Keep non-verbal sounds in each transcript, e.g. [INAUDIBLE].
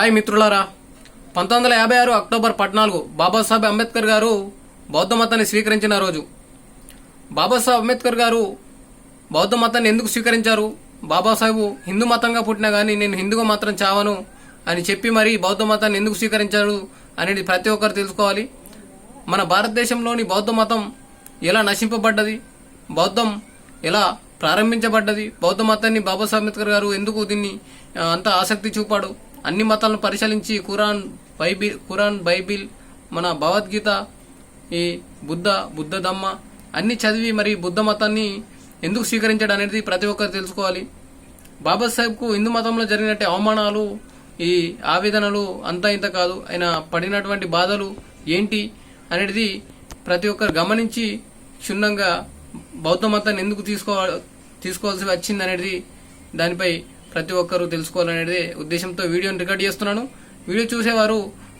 Hi మిత్రులారా పంతొమ్మిది వందల యాభై ఆరు అక్టోబర్ పద్నాలుగు బాబాసాహెబ్ అంబేద్కర్ గారు బౌద్ధ మతాన్ని స్వీకరించిన రోజు. బాబాసాహెబ్ అంబేద్కర్ గారు బౌద్ధ మతాన్ని ఎందుకు స్వీకరించారు? బాబాసాహెబు హిందూ మతంగా పుట్టినా కానీ నేను హిందూగా మాత్రం చావను అని చెప్పి మరి బౌద్ధ మతాన్ని ఎందుకు స్వీకరించారు అనేది ప్రతి ఒక్కరు తెలుసుకోవాలి. మన భారతదేశంలోని బౌద్ధ మతం ఎలా నశింపబడ్డది? బౌద్ధం ఎలా ప్రారంభించబడ్డది? బౌద్ధ మతాన్ని బాబాసాహెబ్ అంబేద్కర్ గారు ఎందుకు దీన్ని అంత ఆసక్తి చూపాడు? అన్ని మతాలను పరిశీలించి ఖురాన్ బైబిల్ ఖురాన్ బైబిల్ మన భగవద్గీత ఈ బుద్ధ బుద్ధ దమ్మ అన్ని చదివి మరి బుద్ధ మతాన్ని ఎందుకు స్వీకరించాడు అనేది ప్రతి ఒక్కరు తెలుసుకోవాలి. బాబాసాహెబ్కు హిందూ మతంలో జరిగినట్టు అవమానాలు ఈ ఆవేదనలు అంతా ఇంత కాదు. ఆయన పడినటువంటి బాధలు ఏంటి అనేది ప్రతి ఒక్కరు గమనించి క్షుణ్ణంగా బౌద్ధ మతాన్ని ఎందుకు తీసుకో తీసుకోవాల్సి వచ్చింది అనేది దానిపై ప్రతి ఒక్కరూ తెలుసుకోవాలనేది ఉద్దేశంతో వీడియోని రికార్డ్ చేస్తున్నాను. వీడియో చూసేవారు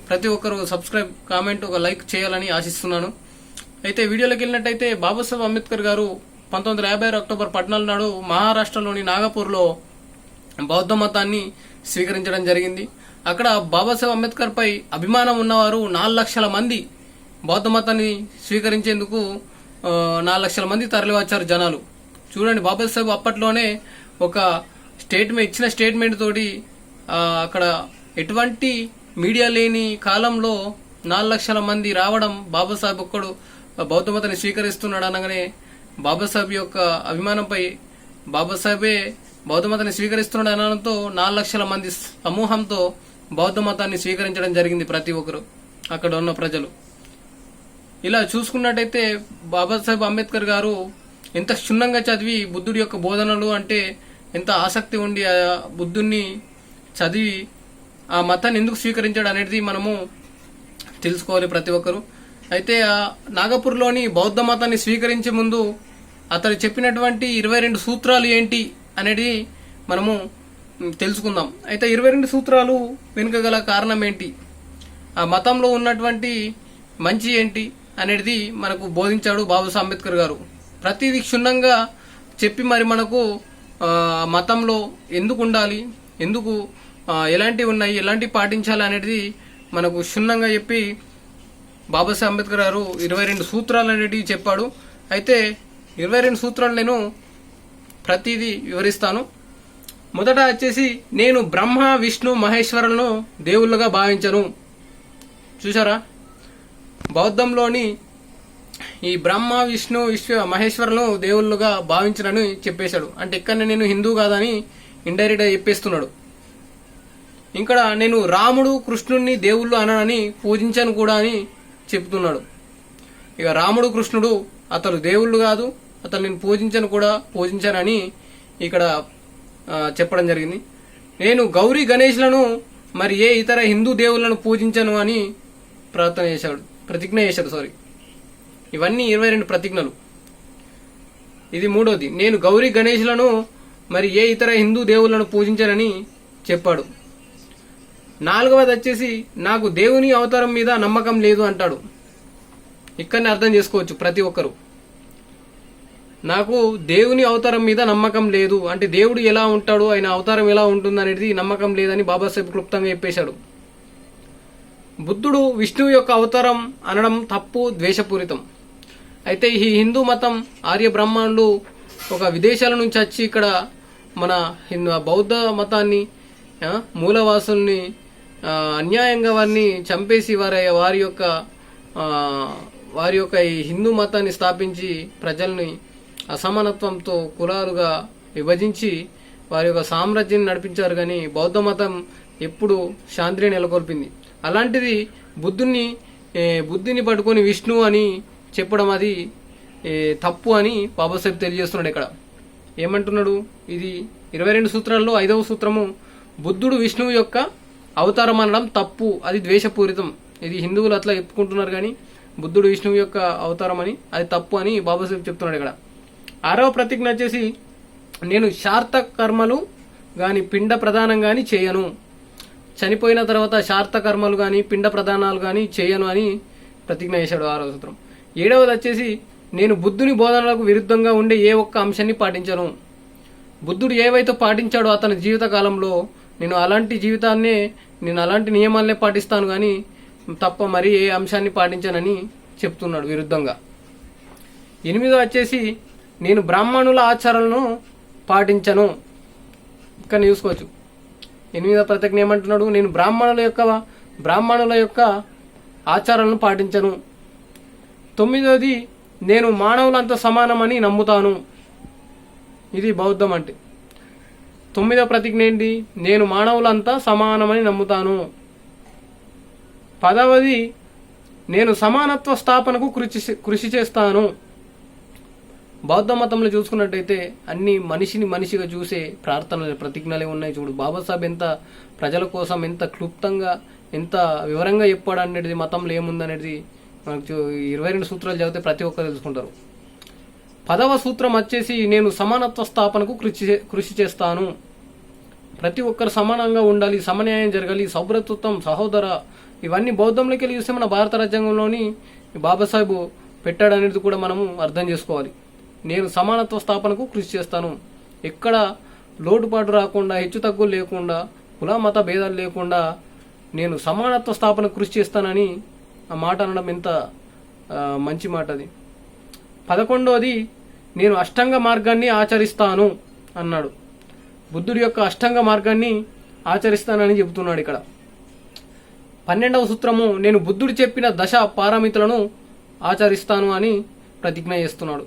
ప్రతి ఒక్కరు సబ్స్క్రైబ్ కామెంట్ ఒక లైక్ చేయాలని ఆశిస్తున్నాను. అయితే వీడియోలోకి వెళ్ళినట్టయితే బాబాసాహెబ్ అంబేద్కర్ గారు పంతొమ్మిది వందల యాభై ఆరు అక్టోబర్ పద్నాలుగు నాడు మహారాష్ట్రలోని నాగపూర్లో బౌద్ధ మతాన్ని స్వీకరించడం జరిగింది. అక్కడ బాబాసాహెబ్ అంబేద్కర్ పై అభిమానం ఉన్నవారు నాలుగు లక్షల మంది బౌద్ధ మతాన్ని స్వీకరించేందుకు నాలుగు లక్షల మంది తరలివచ్చారు జనాలు. చూడండి బాబాసాహెబ్ అప్పట్లోనే ఒక స్టేట్మెంట్ ఇచ్చిన స్టేట్మెంట్ తోటి అక్కడ ఎటువంటి మీడియా లేని కాలంలో నాలుగు లక్షల మంది రావడం బాబాసాహెబ్ ఒక్కడు బౌద్ధ మతాన్ని స్వీకరిస్తున్నాడు అనగానే బాబాసాహెబ్ యొక్క అభిమానంపై బాబాసాహెబే బౌద్ధ మతాన్ని స్వీకరిస్తున్నాడు అనడంతో నాలుగు లక్షల మంది సమూహంతో బౌద్ధ మతాన్ని స్వీకరించడం జరిగింది ప్రతి ఒక్కరు అక్కడ ఉన్న ప్రజలు. ఇలా చూసుకున్నట్టయితే బాబాసాహెబ్ అంబేద్కర్ గారు ఎంత క్షుణ్ణంగా చదివి బుద్ధుడి యొక్క బోధనలు అంటే ఎంత ఆసక్తి ఉండి ఆ బుద్ధుణ్ణి చదివి ఆ మతాన్ని ఎందుకు స్వీకరించాడు అనేది మనము తెలుసుకోవాలి ప్రతి ఒక్కరు. అయితే ఆ నాగపూర్లోని బౌద్ధ మతాన్ని స్వీకరించే ముందు అతడు చెప్పినటువంటి ఇరవై రెండు సూత్రాలు ఏంటి అనేది మనము తెలుసుకుందాం. అయితే ఇరవై రెండు సూత్రాలు వెనుక గల కారణం ఏంటి? ఆ మతంలో ఉన్నటువంటి మంచి ఏంటి అనేది మనకు బోధించాడు బాబు అంబేద్కర్ గారు. ప్రతిదీ క్షుణ్ణంగా చెప్పి మరి మనకు మతంలో ఎందుకు ఉండాలి? ఎందుకు ఎలాంటివి ఉన్నాయి? ఎలాంటివి పాటించాలి అనేది మనకు క్షుణ్ణంగా చెప్పి బాబాసాహెబ్ అంబేద్కర్ గారు ఇరవై రెండు సూత్రాలు అనేటివి చెప్పాడు. అయితే ఇరవై రెండు సూత్రాలు నేను ప్రతిదీ వివరిస్తాను. మొదట వచ్చేసి నేను బ్రహ్మ విష్ణు మహేశ్వరులను దేవుళ్ళుగా భావించను. చూసారా బౌద్ధంలోని ఈ బ్రహ్మ విష్ణు విశ్వ మహేశ్వరులను దేవుళ్ళుగా భావించనని చెప్పేశాడు. అంటే ఇక్కడ నేను హిందూ కాదని ఇండైరెక్ట్గా చెప్పేస్తున్నాడు. ఇక్కడ నేను రాముడు కృష్ణుణ్ణి దేవుళ్ళు అనని పూజించాను కూడా అని చెప్తున్నాడు. ఇక రాముడు కృష్ణుడు అతడు దేవుళ్ళు కాదు అతను నేను పూజించను కూడా పూజించానని ఇక్కడ చెప్పడం జరిగింది. నేను గౌరీ గణేష్లను మరి ఏ ఇతర హిందూ దేవుళ్ళను పూజించను అని ప్రార్థన చేశాడు ప్రతిజ్ఞ చేశాడు సారీ ఇవన్నీ ఇరవై రెండు ప్రతిజ్ఞలు. ఇది మూడోది. నేను గౌరీ గణేష్లను మరి ఏ ఇతర హిందూ దేవులను పూజించనని చెప్పాడు. నాలుగవది వచ్చేసి నాకు దేవుని అవతారం మీద నమ్మకం లేదు అంటాడు. ఇక్కడనే అర్థం చేసుకోవచ్చు ప్రతి ఒక్కరు. నాకు దేవుని అవతారం మీద నమ్మకం లేదు. అంటే దేవుడు ఎలా ఉంటాడు ఆయన అవతారం ఎలా ఉంటుంది అనేది నమ్మకం లేదని బాబాసాహెబ్ క్లుప్తంగా చెప్పేశాడు. బుద్ధుడు విష్ణువు యొక్క అవతారం అనడం తప్పు ద్వేషపూరితం. అయితే ఈ హిందూ మతం ఆర్య బ్రాహ్మణులు ఒక విదేశాల నుంచి వచ్చి ఇక్కడ మన హిందూ బౌద్ధ మతాన్ని మూలవాసుల్ని అన్యాయంగా వారిని చంపేసి వారి వారి యొక్క వారి యొక్క ఈ హిందూ మతాన్ని స్థాపించి ప్రజల్ని అసమానత్వంతో కులాలుగా విభజించి వారి యొక్క సామ్రాజ్యాన్ని నడిపించారు కానీ బౌద్ధ మతం ఎప్పుడు శాంతిని నెలకొల్పింది. అలాంటిది బుద్ధుని బుద్ధిని పట్టుకొని విష్ణు అని చెప్పడం అది తప్పు అని బాబాసాహెబ్ తెలియజేస్తున్నాడు ఇక్కడ. ఏమంటున్నాడు? ఇది ఇరవై రెండు సూత్రాల్లో ఐదవ సూత్రము. బుద్ధుడు విష్ణువు యొక్క అవతారం అనడం తప్పు అది ద్వేషపూరితం. ఇది హిందువులు అట్లా చెప్పుకుంటున్నారు కానీ బుద్ధుడు విష్ణువు యొక్క అవతారం అని అది తప్పు అని బాబాసాహెబ్ చెప్తున్నాడు ఇక్కడ. ఆరవ ప్రతిజ్ఞ వచ్చేసి నేను శార్త కర్మలు గాని పిండ ప్రదానం గాని చేయను. చనిపోయిన తర్వాత శార్త కర్మలు గాని పిండ ప్రదానాలు గాని చేయను అని ప్రతిజ్ఞ చేశాడు ఆరవ సూత్రం. ఏడవది వచ్చేసి నేను బుద్ధుని బోధనలకు విరుద్ధంగా ఉండే ఏ ఒక్క అంశాన్ని పాటించను. బుద్ధుడు ఏవైతే పాటించాడో అతని జీవిత కాలంలో నేను అలాంటి జీవితాన్నే నేను అలాంటి నియమాలనే పాటిస్తాను కానీ తప్ప మరి ఏ అంశాన్ని పాటించానని చెప్తున్నాడు విరుద్ధంగా. ఎనిమిదో వచ్చేసి నేను బ్రాహ్మణుల ఆచారాలను పాటించను. ఇక్కడ చూసుకోవచ్చు ఎనిమిదో ప్రతిజ్ఞ ఏమంటున్నాడు? నేను బ్రాహ్మణుల యొక్క బ్రాహ్మణుల యొక్క ఆచారాలను పాటించను. తొమ్మిదోది నేను మానవులంతా సమానమని నమ్ముతాను. ఇది బౌద్ధం అంటే. తొమ్మిదో ప్రతిజ్ఞ ఏంటి? నేను మానవులంతా సమానమని నమ్ముతాను. పదవది నేను సమానత్వ స్థాపనకు కృషి కృషి చేస్తాను. బౌద్ధ మతంలో చూసుకున్నట్టయితే అన్ని మనిషిని మనిషిగా చూసే ప్రార్థనలు ప్రతిజ్ఞలే ఉన్నాయి చూడు. బాబాసాహెబ్ ఎంత ప్రజల కోసం ఎంత క్లుప్తంగా ఎంత వివరంగా చెప్పాడు అనేది మతంలో ఏముందనేది మనకు ఇరవై రెండు సూత్రాలు చదివితే ప్రతి ఒక్కరు తెలుసుకుంటారు. పదవ సూత్రం వచ్చేసి నేను సమానత్వ స్థాపనకు కృషి చే- కృషి చేస్తాను. ప్రతి ఒక్కరు సమానంగా ఉండాలి సమన్యాయం జరగాలి సౌభ్రతత్వం సహోదర ఇవన్నీ బౌద్ధంలోకి వెళ్ళి చూస్తే మన భారత రాజ్యాంగంలోని బాబాసాహెబ్ పెట్టాడనేది కూడా మనము అర్థం చేసుకోవాలి. నేను సమానత్వ స్థాపనకు కృషి చేస్తాను. ఎక్కడ లోటుపాటు రాకుండా హెచ్చు తగ్గులు లేకుండా కుల మత భేదాలు లేకుండా నేను సమానత్వ స్థాపనకు కృషి చేస్తానని ఆ మాట అనడం ఎంత మంచి మాట అది. పదకొండవది నేను అష్టంగ మార్గాన్ని ఆచరిస్తాను అన్నాడు. బుద్ధుడి యొక్క అష్టంగ మార్గాన్ని ఆచరిస్తానని చెబుతున్నాడు ఇక్కడ. పన్నెండవ సూత్రము నేను బుద్ధుడు చెప్పిన దశ పారామితులను ఆచరిస్తాను అని ప్రతిజ్ఞ చేస్తున్నాడు.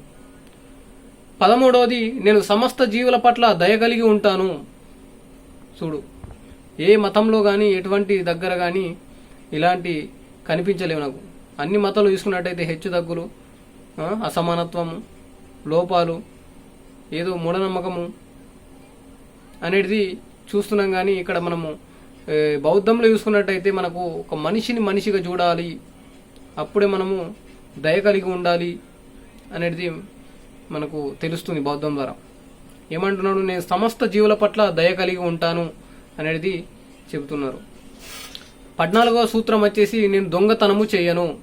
పదమూడవది నేను సమస్త జీవుల పట్ల దయ కలిగి ఉంటాను. చూడు ఏ మతంలో కానీ ఎటువంటి దగ్గర కానీ ఇలాంటి కనిపించలేవు నాకు. అన్ని మతాలు చూసుకున్నట్టయితే హెచ్చు తగ్గులు అసమానత్వము లోపాలు ఏదో మూఢనమ్మకము అనేది చూస్తున్నాం కానీ ఇక్కడ మనము బౌద్ధంలో చూసుకున్నట్టయితే మనకు ఒక మనిషిని మనిషిగా చూడాలి. అప్పుడే మనము దయ కలిగి ఉండాలి అనేది మనకు తెలుస్తుంది బౌద్ధం ద్వారా. ఏమంటున్నాడు? నేను సమస్త జీవుల పట్ల దయ కలిగి ఉంటాను అనేది చెబుతున్నారు. పద్నాలుగో సూత్రం వచ్చేసి నేను దొంగతనము చేయను.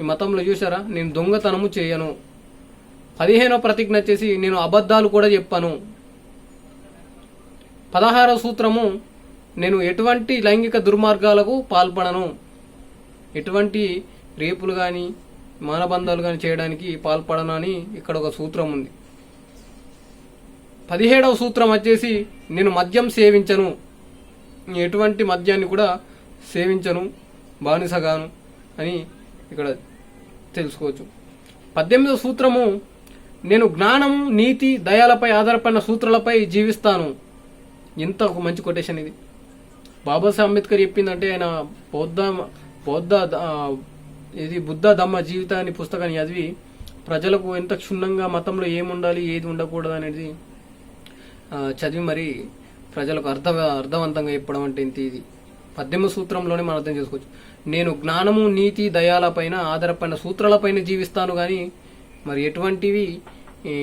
ఈ మతంలో చూసారా నేను దొంగతనము చేయను. పదిహేనవ ప్రతిజ్ఞ వచ్చేసి నేను అబద్ధాలు కూడా చెప్పాను. పదహారవ సూత్రము నేను ఎటువంటి లైంగిక దుర్మార్గాలకు పాల్పడను. ఎటువంటి రేపులు కానీ మానబంధాలు కానీ చేయడానికి పాల్పడను అని ఇక్కడ ఒక సూత్రం ఉంది. పదిహేడవ సూత్రం వచ్చేసి నేను మద్యం సేవించను. ఎటువంటి మద్యాన్ని కూడా సేవించను బానిసగాను అని ఇక్కడ తెలుసుకోవచ్చు. పద్దెనిమిదవ సూత్రము నేను జ్ఞానము నీతి దయాలపై ఆధారపడిన సూత్రాలపై జీవిస్తాను. ఇంత ఒక మంచి కొటేషన్ ఇది. బాబాసాహెబ్ అంబేద్కర్ చెప్పిందంటే ఆయన బౌద్ధ బౌద్ధ ఇది బుద్ధ ధమ్మ జీవితాన్ని పుస్తకాన్ని చదివి ప్రజలకు ఎంత క్షుణ్ణంగా మతంలో ఏముండాలి ఏది ఉండకూడదు అనేది చదివి మరి ప్రజలకు అర్థ అర్థవంతంగా చెప్పడం అంటే ఇంత ఇది పద్దెనిమిది సూత్రంలోనే మనం అర్థం చేసుకోవచ్చు. నేను జ్ఞానము నీతి దయాలపైన ఆధారపడిన సూత్రాలపైన జీవిస్తాను కానీ మరి ఎటువంటివి ఈ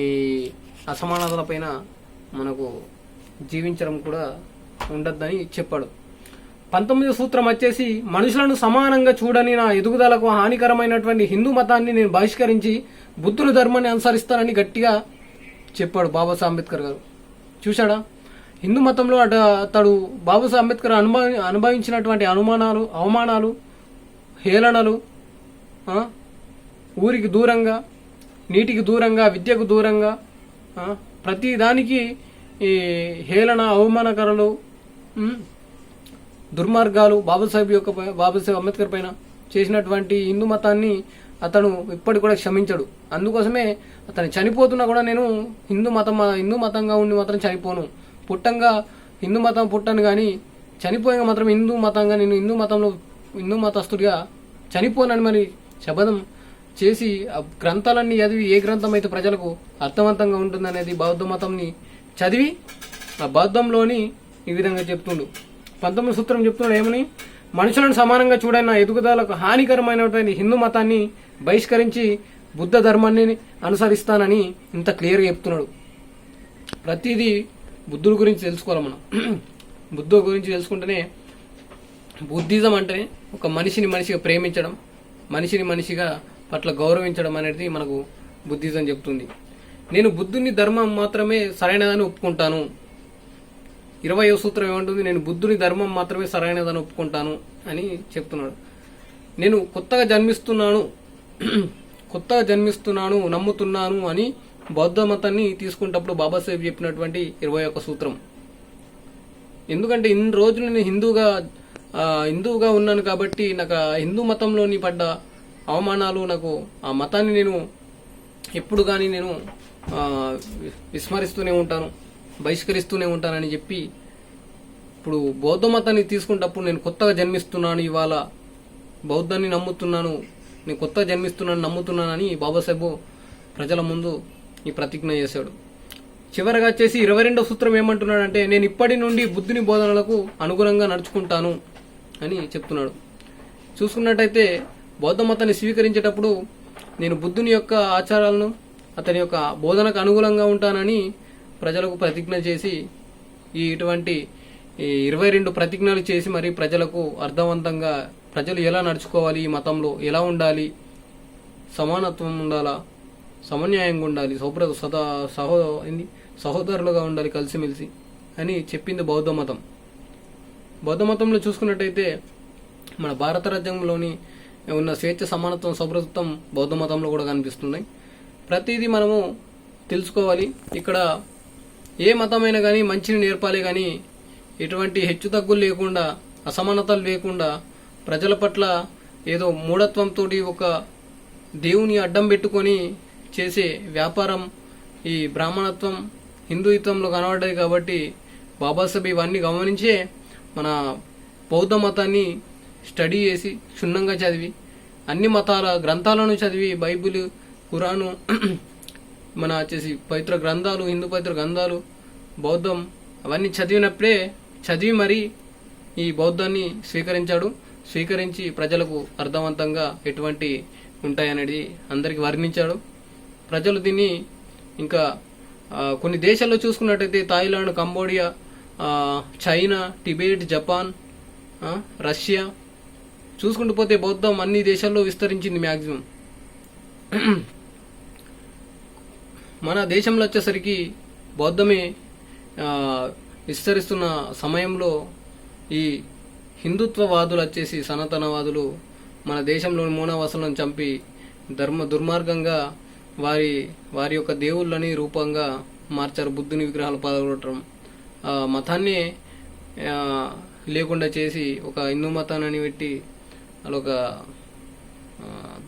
అసమానతలపైన మనకు జీవించడం కూడా ఉండద్దని చెప్పాడు. పంతొమ్మిది సూత్రం వచ్చేసి మనుషులను సమానంగా చూడని నా ఎదుగుదలకు హానికరమైనటువంటి హిందూ మతాన్ని నేను బహిష్కరించి బుద్ధుల ధర్మాన్ని అనుసరిస్తానని గట్టిగా చెప్పాడు బాబాసాహెబ్ అంబేద్కర్ గారు. చూశాడా? హిందూ మతంలో అట అతడు బాబాసాహెబ్ అంబేద్కర్ అనుభవి అనుభవించినటువంటి అనుమానాలు అవమానాలు హేళనలు ఊరికి దూరంగా నీటికి దూరంగా విద్యకు దూరంగా ప్రతి దానికి ఈ హేళన అవమానకరలు దుర్మార్గాలు బాబాసాహెబ్ యొక్క బాబాసాహెబ్ అంబేద్కర్ పైన చేసినటువంటి హిందూ మతాన్ని అతను ఇప్పటికి కూడా క్షమించడు. అందుకోసమే అతను చనిపోతున్నా కూడా నేను హిందూ మతం హిందూ మతంగా ఉండి మాత్రం చనిపోను. పుట్టంగా హిందూ మతం పుట్టను కానీ చనిపోయాక మాత్రం హిందూ మతంగా నేను హిందూ మతంలో హిందూ మతస్థుడిగా చనిపోనని మరి శపథం చేసి ఆ గ్రంథాలన్నీ చదివి ఏ గ్రంథం అయితే ప్రజలకు అర్థవంతంగా ఉంటుందనేది బౌద్ధ మతంని చదివి ఆ బౌద్ధంలోని ఈ విధంగా చెప్తుండు. పంతొమ్మిది సూత్రం చెప్తున్నాడు ఏమని? మనుషులను సమానంగా చూడైన ఎదుగుదలకు హానికరమైనటువంటి హిందూ మతాన్ని బహిష్కరించి బుద్ధ ధర్మాన్ని అనుసరిస్తానని ఇంత క్లియర్గా చెప్తున్నాడు. ప్రతిదీ బుద్ధుడి గురించి తెలుసుకోవాలి మనం. బుద్ధు గురించి తెలుసుకుంటేనే బుద్ధిజం అంటే ఒక మనిషిని మనిషిగా ప్రేమించడం మనిషిని మనిషిగా పట్ల గౌరవించడం అనేది మనకు బుద్ధిజం చెప్తుంది. నేను బుద్ధుని ధర్మం మాత్రమే సరైనదని ఒప్పుకుంటాను. ఇరవయో సూత్రం ఏమంటుంది? నేను బుద్ధుని ధర్మం మాత్రమే సరైనదని ఒప్పుకుంటాను అని చెప్తున్నాడు. నేను కొత్తగా జన్మిస్తున్నాను కొత్తగా జన్మిస్తున్నాను నమ్ముతున్నాను అని బౌద్ధ మతాన్ని తీసుకున్నప్పుడు బాబాసాహెబ్ చెప్పినటువంటి ఇరవై ఒక్క సూత్రం. ఎందుకంటే ఇన్ని రోజులు నేను హిందూగా హిందువుగా ఉన్నాను కాబట్టి నాకు హిందూ మతంలోని పడ్డ అవమానాలు నాకు ఆ మతాన్ని నేను ఎప్పుడు కానీ నేను విస్మరిస్తూనే ఉంటాను బహిష్కరిస్తూనే ఉంటానని చెప్పి ఇప్పుడు బౌద్ధ మతాన్ని తీసుకున్నప్పుడు నేను కొత్తగా జన్మిస్తున్నాను ఇవాళ బౌద్ధాన్ని నమ్ముతున్నాను నేను కొత్తగా జన్మిస్తున్నాను నమ్ముతున్నానని బాబాసాహెబ్ ప్రజల ముందు ఈ ప్రతిజ్ఞ చేశాడు. చివరగా వచ్చేసి ఇరవై రెండో సూత్రం ఏమంటున్నాడంటే నేను ఇప్పటి నుండి బుద్ధుని బోధనలకు అనుగుణంగా నడుచుకుంటాను అని చెప్తున్నాడు. చూసుకున్నట్టయితే బౌద్ధ మతాన్ని స్వీకరించేటప్పుడు నేను బుద్ధుని యొక్క ఆచారాలను అతని యొక్క బోధనకు అనుగుణంగా ఉంటానని ప్రజలకు ప్రతిజ్ఞ చేసి ఈ ఇటువంటి ఈ ఇరవై రెండు ప్రతిజ్ఞలు చేసి మరి ప్రజలకు అర్థవంతంగా ప్రజలు ఎలా నడుచుకోవాలి ఈ మతంలో ఎలా ఉండాలి సమానత్వం ఉండాలా సమన్యాయంగా ఉండాలి. సౌప్ర సదా సహో సహోదరులుగా ఉండాలి కలిసిమెలిసి అని చెప్పింది బౌద్ధ మతం. బౌద్ధ మతంలో చూసుకున్నట్టయితే మన భారత రాజ్యంలోని ఉన్న స్వేచ్ఛ సమానత్వం సౌభ్రతత్వం బౌద్ధ మతంలో కూడా కనిపిస్తున్నాయి. ప్రతిదీ మనము తెలుసుకోవాలి. ఇక్కడ ఏ మతమైనా కానీ మంచిని నేర్పాలి కానీ ఎటువంటి హెచ్చుతగ్గులు లేకుండా అసమానతలు లేకుండా ప్రజల పట్ల ఏదో మూఢత్వంతో ఒక దేవుని అడ్డం పెట్టుకొని చేసే వ్యాపారం ఈ బ్రాహ్మణత్వం హిందూయిత్వంలో కనబడ్డాయి కాబట్టి బాబాసాహెబ్ ఇవన్నీ గమనించే మన బౌద్ధ మతాన్ని స్టడీ చేసి క్షుణ్ణంగా చదివి అన్ని మతాల గ్రంథాలను చదివి బైబిల్ ఖురాను [CLEARS THROAT] మన వచ్చేసి పవిత్ర గ్రంథాలు హిందూ పవిత్ర గ్రంథాలు బౌద్ధం అవన్నీ చదివినప్పుడే చదివి మరి ఈ బౌద్ధాన్ని స్వీకరించాడు. స్వీకరించి ప్రజలకు అర్థవంతంగా ఎటువంటి ఉంటాయనేది అందరికి వర్ణించాడు. ప్రజలు దీన్ని ఇంకా కొన్ని దేశాల్లో చూసుకున్నట్టయితే Thailand Cambodia China Tibet Japan Russia చూసుకుంటూ పోతే బౌద్ధం అన్ని దేశాల్లో విస్తరించింది మ్యాక్సిమం. మన దేశంలో వచ్చేసరికి బౌద్ధమే విస్తరిస్తున్న సమయంలో ఈ హిందుత్వవాదులు వచ్చేసి సనాతనవాదులు మన దేశంలోని మూనవాసులను చంపి ధర్మ దుర్మార్గంగా వారి వారి యొక్క దేవుళ్ళని రూపంగా మార్చారు. బుద్ధుని విగ్రహాలు పదగొట్టడం ఆ మతాన్ని లేకుండా చేసి ఒక హిందూ మతాన్ని పెట్టి అదొక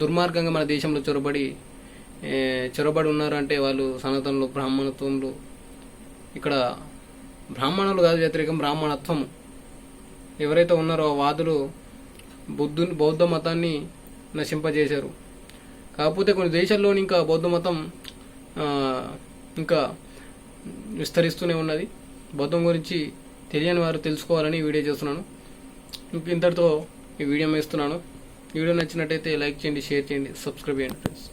దుర్మార్గంగా మన దేశంలో చొరబడి చొరబడి ఉన్నారంటే వాళ్ళు సనాతనులు బ్రాహ్మణత్వంలో. ఇక్కడ బ్రాహ్మణులు కాదు వ్యతిరేకం బ్రాహ్మణత్వం. ఎవరైతే ఉన్నారో ఆ వాదులు బుద్ధుని బౌద్ధ మతాన్ని నశింపజేశారు. కాకపోతే కొన్ని దేశాల్లోని ఇంకా బౌద్ధ మతం ఇంకా విస్తరిస్తూనే ఉన్నది. బౌద్ధం గురించి తెలియని వారు తెలుసుకోవాలని వీడియో చేస్తున్నాను. ఇంతటితో ఈ వీడియో వేస్తున్నాను వీడియో నచ్చినట్టయితే లైక్ చేయండి షేర్ చేయండి సబ్స్క్రైబ్ చేయండి ఫ్రెండ్స్.